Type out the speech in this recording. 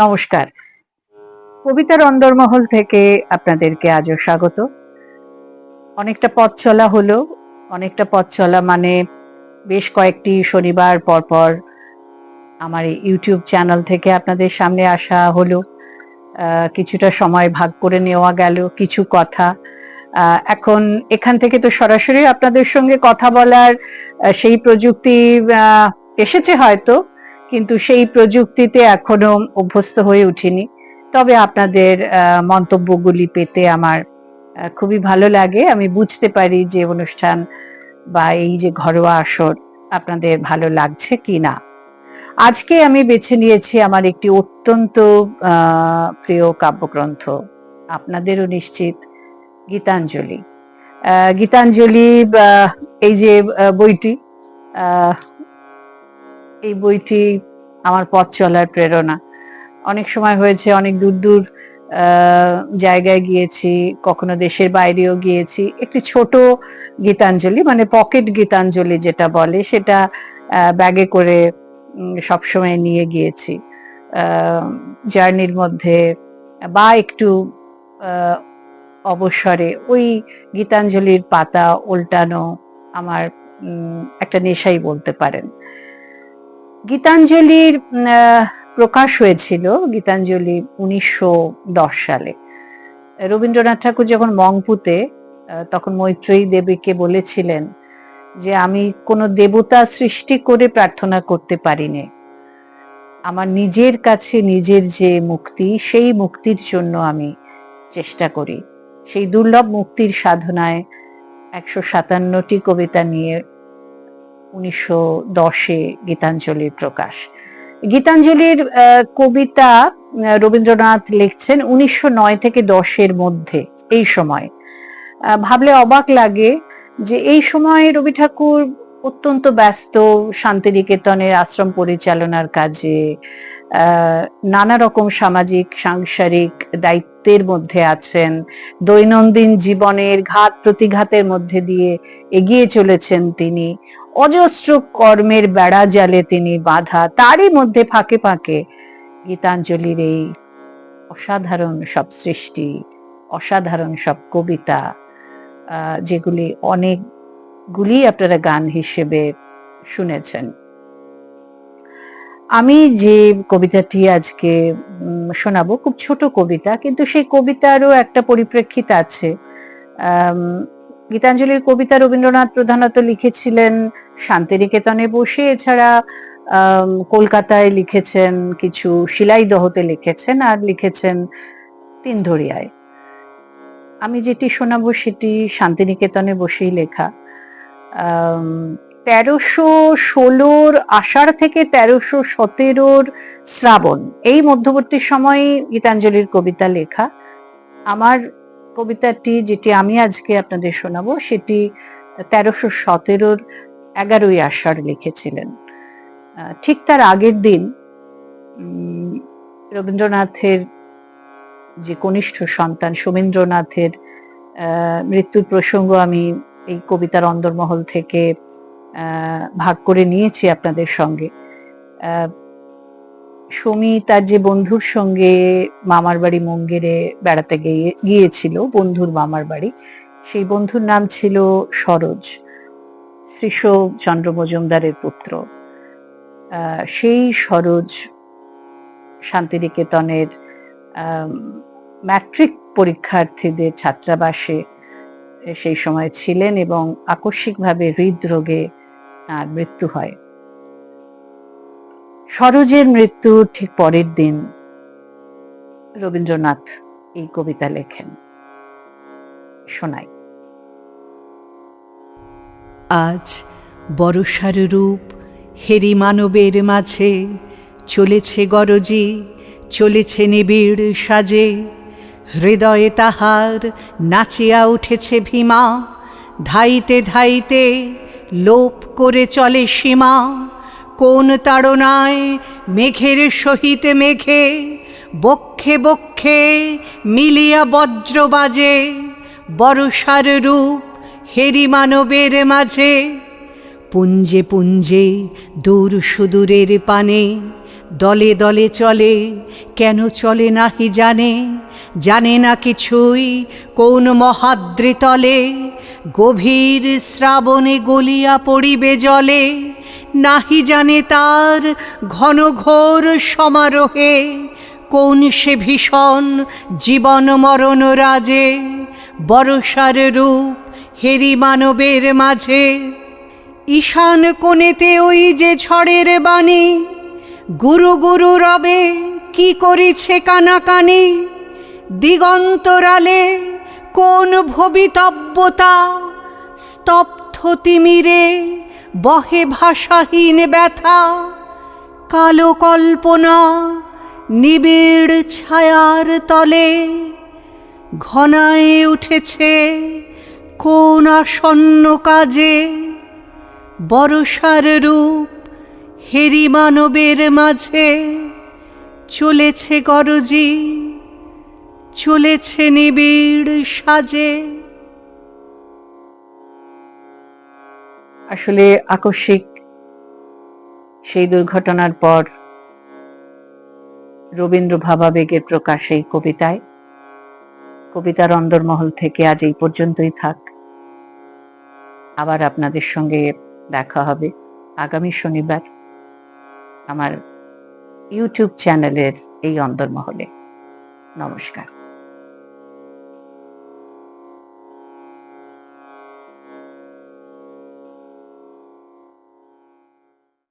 নমস্কার। কবিতার অন্দরমহল থেকে আপনাদেরকে আজও স্বাগত। অনেকটা পথ চলা হলো, অনেকটা পথ চলা মানে বেশ কয়েকটি শনিবার পর পর আমার ইউটিউব চ্যানেল থেকে আপনাদের সামনে আসা হলো। কিছুটা সময় ভাগ করে নেওয়া গেল, কিছু কথা। এখন এখান থেকে তো সরাসরি আপনাদের সঙ্গে কথা বলার সেই প্রযুক্তি এসেছে হয়তো। কিন্তু সেই প্রযুক্তিতে এখনও অভ্যস্ত হয়ে উঠিনি। তবে আপনাদের মন্তব্যগুলি পেতে আমার খুবই ভালো লাগে। আমি বুঝতে পারি যে অনুষ্ঠান বা এই যে ঘরোয়া আসর আপনাদের ভালো লাগছে কি না। আজকে আমি বেছে নিয়েছি আমার একটি অত্যন্ত প্রিয় কাব্যগ্রন্থ। আপনাদেরও নিশ্চিত গীতাঞ্জলি। গীতাঞ্জলি এই যে বইটি এই বইটি আমার পথ চলার প্রেরণা। অনেক সময় হয়েছে, অনেক দূর দূর জায়গায় গিয়েছি, কখনো দেশের বাইরেও গিয়েছি। একটি ছোট গীতাঞ্জলি মানে পকেট গীতাঞ্জলি যেটা বলে, সেটা ব্যাগে করে সবসময় নিয়ে গিয়েছি। জার্নির মধ্যে বা একটু অবসরে ওই গীতাঞ্জলির পাতা উল্টানো আমার একটা নেশাই বলতে পারেন। গীতাঞ্জলির প্রকাশ হয়েছিল গীতাঞ্জলি উনিশশো দশ সালে। রবীন্দ্রনাথ ঠাকুর যখন মংপুতে তখন মৈত্রেয়ী দেবীকে বলেছিলেন যে, আমি কোনো দেবতা সৃষ্টি করে প্রার্থনা করতে পারিনি। আমার নিজের কাছে নিজের যে মুক্তি, সেই মুক্তির জন্য আমি চেষ্টা করি। সেই দুর্লভ মুক্তির সাধনায় একশো সাতান্নটি কবিতা নিয়ে উনিশশো দশে গীতাঞ্জলির প্রকাশ। গীতাঞ্জলির কবিতা রবীন্দ্রনাথ লিখছেন উনিশশো নয় থেকে দশের মধ্যে, এই সময়। ভাবলে অবাক লাগে যে এই সময় রবি ঠাকুর অত্যন্ত ব্যস্ত, শান্তিনিকেতনের আশ্রম পরিচালনার কাজে নানা রকম সামাজিক, সাংসারিক দায়িত্বের মধ্যে আছেন, দৈনন্দিন জীবনের ঘাত প্রতিঘাতের মধ্যে দিয়ে এগিয়ে চলেছেন তিনি। অজস্র কর্মের বেড়া জালে তিনি বাধা, তারই মধ্যে ফাঁকে ফাঁকে গীতাঞ্জলির এই অসাধারণ সব সৃষ্টি, অসাধারণ সব কবিতা যেগুলি অনেকগুলি আপনারা গান হিসেবে শুনেছেন। আমি যে কবিতাটি আজকে শোনাবো, খুব ছোট কবিতা, কিন্তু সেই কবিতারও একটা পরিপ্রেক্ষিত আছে। গীতাঞ্জলির কবিতা রবীন্দ্রনাথ প্রধানত লিখেছিলেন শান্তিনিকেতনে বসে, এছাড়া কলকাতায় লিখেছেন কিছু শিলাইদহতে লিখেছেন আর লিখেছেন তিনধরিয়ায়। আমি যেটি শোনাবো সেটি শান্তিনিকেতনে বসেই লেখা। তেরোশো ষোলোর আষাঢ় থেকে তেরোশো সতেরোর শ্রাবণ। এই মধ্যবর্তী সময়ে গীতাঞ্জলির কবিতা লেখা। আমার কবিতাটি যেটি আমি আজকে আপনাদের শোনাবো, সেটি তেরোশো সতেরোর এগারোই আষাঢ় লিখেছিলেন। ঠিক তার আগের দিন রবীন্দ্রনাথের যে কনিষ্ঠ সন্তান সোমেন্দ্রনাথের মৃত্যুর প্রসঙ্গ আমি এই কবিতার অন্দরমহল থেকে ভাগ করে নিয়েছি আপনাদের সঙ্গে। সমী তার যে বন্ধুর সঙ্গে মামার বাড়ি মঙ্গেরে বেড়াতে গিয়ে, গিয়েছিল, বন্ধুর মামার বাড়ি, সেই বন্ধুর নাম ছিল সরোজ, শ্রীশ চন্দ্র মজুমদারের পুত্র। সেই সরোজ শান্তিনিকেতনের ম্যাট্রিক পরীক্ষার্থীদের ছাত্রাবাসে সেই সময় ছিলেন এবং আকস্মিকভাবে হৃদরোগে তার মৃত্যু হয়। সরোজের মৃত্যুর ঠিক পরের দিন রবীন্দ্রনাথ এই কবিতা লেখেন। শোনাই। আজ বরষার রূপ হেরি মানবের মাঝে চলেছে গরজি, চলেছে নিবিড় সাজে। হৃদয়ে তাহার নাচিয়া উঠেছে ভীমা, ধাইতে ধাইতে লোপ করে চলে সীমা। কোন তাড়নায় মেঘের সহিত মেঘে, বক্ষে বক্ষে মিলিয়া বজ্র বাজে। বরষার রূপ হেরি মানবের মাঝে, পুঞ্জে পুঞ্জে দূর সুদূরের পানে। দলে দলে চলে, কেন চলে নাহি জানে। জানে না কিছুই কোন মহাদ্রি তলে। গভীর শ্রাবণে গলিয়া পড়িবে জলে, নাহি জানে তার ঘন ঘোর সমারোহে, কোন সে ভীষণ জীবন মরণ রাজে বরসার রূপ হেরি মানবের মাঝে। ঈশান কোণেতে ওই যে ঝড়ের বাণী, গুরু গুরু রবে, কি করিছে কানাকানি, দিগন্তরালে কোন ভবিতব্যতা স্তব্ধ তিমিরে, বহে ভাষাহীন ব্যথা, কালো কল্পনা, নিবিড় ছায়ার তলে ঘনায় উঠেছে কোন আসন্ন কাজে বরসার রূপ হেরি মানবের মাঝে চলেছে গরজি। চলেছে নিবিড় সাজে। আসলে আকস্মিক সেই দুর্ঘটনার পর রবীন্দ্র ভাবাবেগের প্রকাশ এই কবিতায়। কবিতার অন্দরমহল থেকে আজ এই পর্যন্তই থাক। আবার আপনাদের সঙ্গে দেখা হবে আগামী শনিবার আমার ইউটিউব চ্যানেলের এই অন্দরমহলে। নমস্কার।